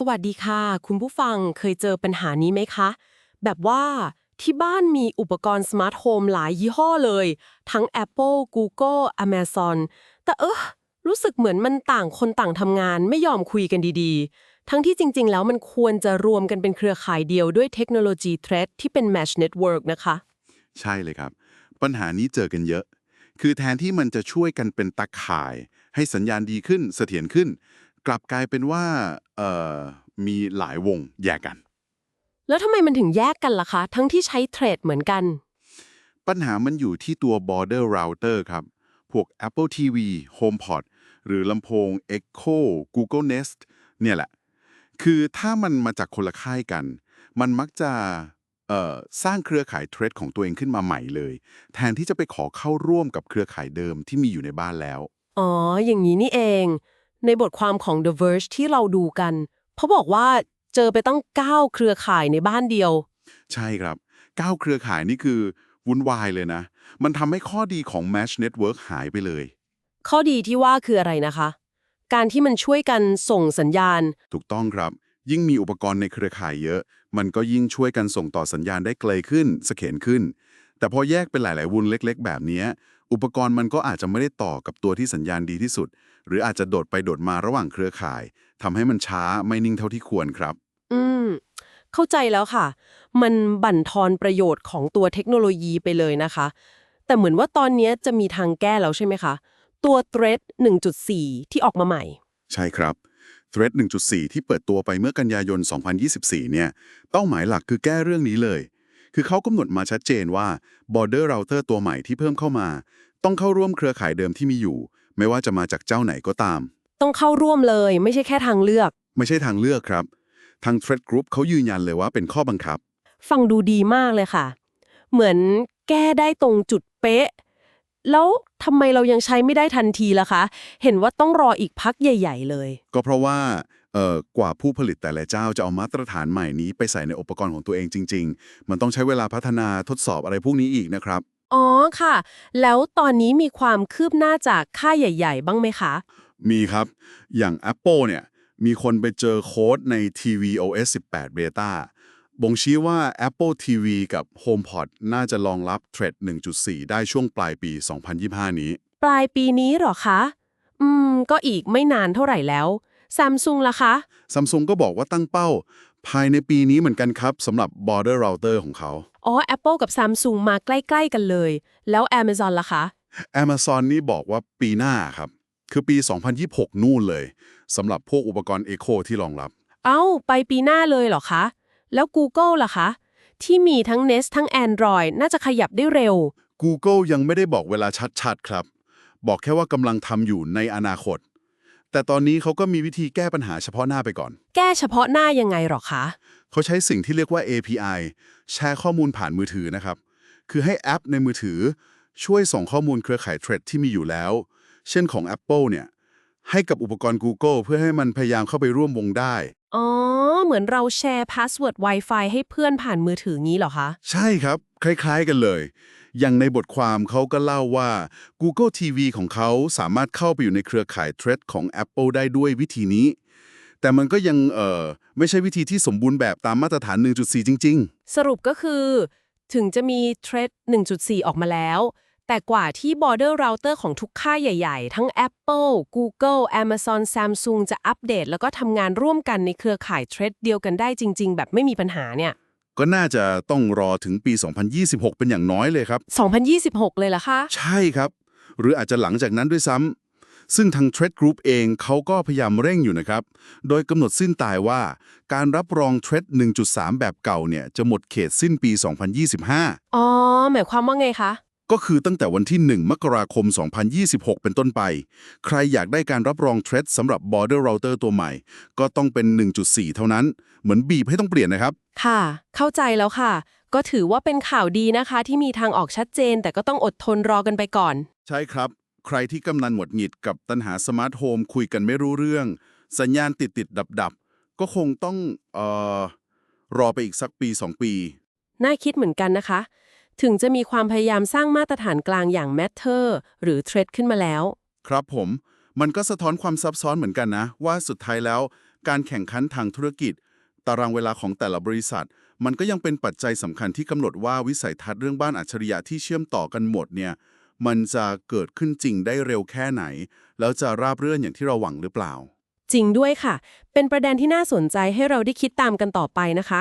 สวัสดีค่ะ คุณผู้ฟังเคยเจอปัญหานี้ไหมคะ แบบว่าที่บ้านมีอุปกรณ์สมาร์ทโฮมหลายยี่ห้อเลย ทั้ง Apple Google Amazon แต่เออรู้สึกเหมือนมันต่างคนต่างทำงานไม่ยอมคุยกันดีๆ ทั้งที่จริง ๆ แล้วมันควรจะรวมกันเป็นเครือข่ายเดียวด้วยเทคโนโลยี Thread ที่เป็น Mesh Network นะคะ ใช่เลยครับ ปัญหานี้เจอกันเยอะ คือแทนที่มันจะช่วยกันเป็นตาข่าย ให้สัญญาณดีขึ้นเสถียรขึ้น กลับกลายเป็นว่าเอ่อมีหลายวงแยกกัน แล้วทำไมมันถึงแยกกันล่ะคะ ทั้งที่ใช้เทรดเหมือนกัน ปัญหามันอยู่ที่ตัว border router ครับ พวก Apple TV HomePod หรือลำโพง Echo Google Nest เนี่ยแหละ คือถ้ามันมาจากคนละค่ายกัน มันมักจะเอ่อสร้างเครือข่ายเทรดของตัวเองขึ้นมาใหม่เลย แทนที่จะไปขอเข้าร่วมกับเครือข่ายเดิมที่มีอยู่ในบ้านแล้ว อ๋อ อย่างนี้นี่เอง ในบทความของ The Verge ที่เราดูกันเขาบอกว่าเจอไปตั้ง 9 เครือข่ายในบ้านเดียว ใช่ครับก้าวเครือข่ายนี่คือวุ่นวายเลยนะ มันทำให้ข้อดีของ Mesh Network หายไปเลย ข้อดีที่ว่าคืออะไรนะคะ การที่มันช่วยกันส่งสัญญาณ ถูกต้องครับ ยิ่งมีอุปกรณ์ในเครือข่ายเยอะ มันก็ยิ่งช่วยกันส่งต่อสัญญาณได้ไกลขึ้นเสถียรขึ้น แต่พอแยกเป็นหลาย ๆ วุนเล็ก ๆ แบบเนี้ยอุปกรณ์มันก็อาจจะไม่ได้ต่อกับตัวที่สัญญาณดีที่สุด หรืออาจจะโดดไปโดดมาระหว่างเครือข่ายทำให้มันช้าไม่นิ่งเท่าที่ควรครับ อืม เข้าใจแล้วค่ะ มันบั่นทอนประโยชน์ของตัวเทคโนโลยีไปเลยนะคะ แต่เหมือนว่าตอนนี้จะมีทางแก้แล้วใช่ไหมคะ ตัว Thread 1.4 ที่ออกมาใหม่ ใช่ครับ Thread 1.4 ที่เปิดตัวไปเมื่อกันยายน 2024 เนี่ยเป้าหมายหลักคือแก้เรื่องนี้เลย คือเขากำหนดมาชัดเจนว่า border router ตัวใหม่ที่เพิ่มเข้ามา ต้องเข้าร่วมเครือข่ายเดิมที่มีอยู่ ไม่ว่าจะมาจากเจ้าไหนก็ตาม ต้องเข้าร่วมเลยไม่ใช่แค่ทางเลือก ไม่ใช่ทางเลือกครับ ทาง Thread Group เขายืนยันเลยว่าเป็นข้อบังคับ ฟังดูดีมากเลยค่ะ เหมือนแก้ได้ตรงจุดเป๊ะ แล้วทำไมเรายังใช้ไม่ได้ทันทีล่ะคะ เห็นว่าต้องรออีกพักใหญ่ ๆ เลย ก็เพราะว่าเอ่อกว่าผู้ผลิตแต่ละเจ้าจะเอามาตรฐานใหม่นี้ไปใส่ในอุปกรณ์ของตัวเองจริง ๆ มันต้องใช้เวลาพัฒนาทดสอบอะไรพวกนี้อีกนะครับ อ๋อค่ะ แล้วตอนนี้มีความคืบหน้าจากค่ายใหญ่ ๆ บ้างไหมคะ มีครับ อย่าง Apple เนี่ย มีคนไปเจอโค้ดใน tvOS 18 Beta บ่งชี้ว่า Apple TV กับ HomePod น่าจะรองรับ Thread 1.4 ได้ช่วงปลายปี 2025 นี้ ปลายปีนี้เหรอคะ อืม ก็อีกไม่นานเท่าไหร่แล้ว Samsung ล่ะคะ Samsung ก็บอกว่าตั้งเป้า ภายในปีนี้เหมือนกันครับสำหรับ border router ของเขา อ๋อ Apple กับ Samsung มาใกล้ ๆ กันเลย แล้ว Amazon ล่ะคะ Amazon นี่บอกว่าปีหน้าครับ คือปี 2026 นู่นเลยสำหรับพวกอุปกรณ์ Echo ที่รองรับ เอ้า ไปปีหน้าเลยเหรอคะ แล้ว Google ล่ะคะ ที่มีทั้ง Nest ทั้ง Android น่าจะขยับได้เร็ว Google ยังไม่ได้บอกเวลาชัดๆ ครับ บอกแค่ว่ากำลังทำอยู่ในอนาคต แต่ตอนนี้เขาก็มีวิธีแก้ปัญหาเฉพาะหน้าไปก่อน แก้เฉพาะหน้ายังไงหรอคะ เขาใช้สิ่งที่เรียกว่า API แชร์ข้อมูลผ่านมือถือนะครับ คือให้แอปในมือถือ ช่วยส่งข้อมูลเครือข่ายเทรดที่มีอยู่แล้ว เช่นของ Apple เนี่ย ให้กับอุปกรณ์ Google เพื่อให้มันพยายามเข้าไปร่วมวงได้ อ๋อ เหมือนเราแชร์พาสเวิร์ด Wi-Fi ให้เพื่อนผ่านมือถืองี้เหรอคะ ใช่ครับ คล้าย ๆ กันเลย อย่างในบทความเขาก็เล่าว่า Google TV ของเขาสามารถเข้าไปอยู่ในเครือข่ายเทรดของ Apple ได้ด้วยวิธีนี้ แต่มันก็ยังเอ่อไม่ใช่วิธีที่สมบูรณ์แบบตามมาตรฐาน 1.4 จริง ๆ สรุปก็คือ ถึงจะมี Thread 1.4 ออกมาแล้ว แต่กว่าที่ border router ของทุกค่ายใหญ่ ๆ ทั้ง Apple Google Amazon Samsung จะอัปเดต แล้วก็ทำงานร่วมกันในเครือข่าย Thread เดียวกันได้จริง ๆ แบบไม่มีปัญหาเนี่ย ก็น่าจะต้องรอถึงปี 2026 เป็นอย่างน้อยเลยครับ 2026 เลยล่ะคะ ใช่ครับ หรืออาจจะหลังจากนั้นด้วยซ้ำซึ่งทาง Thread Group เองเขาก็พยายามเร่งอยู่นะครับ โดยกำหนดสิ้นตายว่าการรับรอง Thread 1.3 แบบเก่าเนี่ยจะหมดเขตสิ้นปี 2025 อ๋อ หมายความว่าไงคะ ก็คือตั้งแต่วันที่ 1 มกราคม 2026 เป็นต้นไป ใครอยากได้การรับรอง Thread สำหรับ Border Router ตัวใหม่ ก็ต้องเป็น 1.4 เท่านั้น เหมือนบีบให้ต้องเปลี่ยนนะครับ ค่ะ เข้าใจแล้วค่ะ ก็ถือว่าเป็นข่าวดีนะคะ ที่มีทางออกชัดเจน แต่ก็ต้องอดทนรอกันไปก่อน ใช่ครับ ใครที่กำลังหมดหงิดกับตัญหาสมาร์ทโฮมคุยกันไม่รู้เรื่อง สัญญาณติดติดดับดับๆก็คงต้องเอ่อรอไปอีกสักปี 2 ปี น่าคิดเหมือนกันนะคะ ถึงจะมีความพยายามสร้างมาตรฐานกลางอย่าง Matter หรือ Thread ขึ้นมาแล้ว ครับผม มันก็สะท้อนความซับซ้อนเหมือนกันนะ ว่าสุดท้ายแล้ว การแข่งขันทางธุรกิจ ตารางเวลาของแต่ละบริษัท มันก็ยังเป็นปัจจัยสำคัญที่กำหนดว่าวิสัยทัศน์เรื่องบ้านอัจฉริยะที่เชื่อมต่อกันหมดเนี่ย มันจะเกิดขึ้นจริงได้เร็วแค่ไหน แล้วจะราบรื่นอย่างที่เราหวังหรือเปล่า จริงด้วยค่ะ เป็นประเด็นที่น่าสนใจให้เราได้คิดตามกันต่อไปนะคะ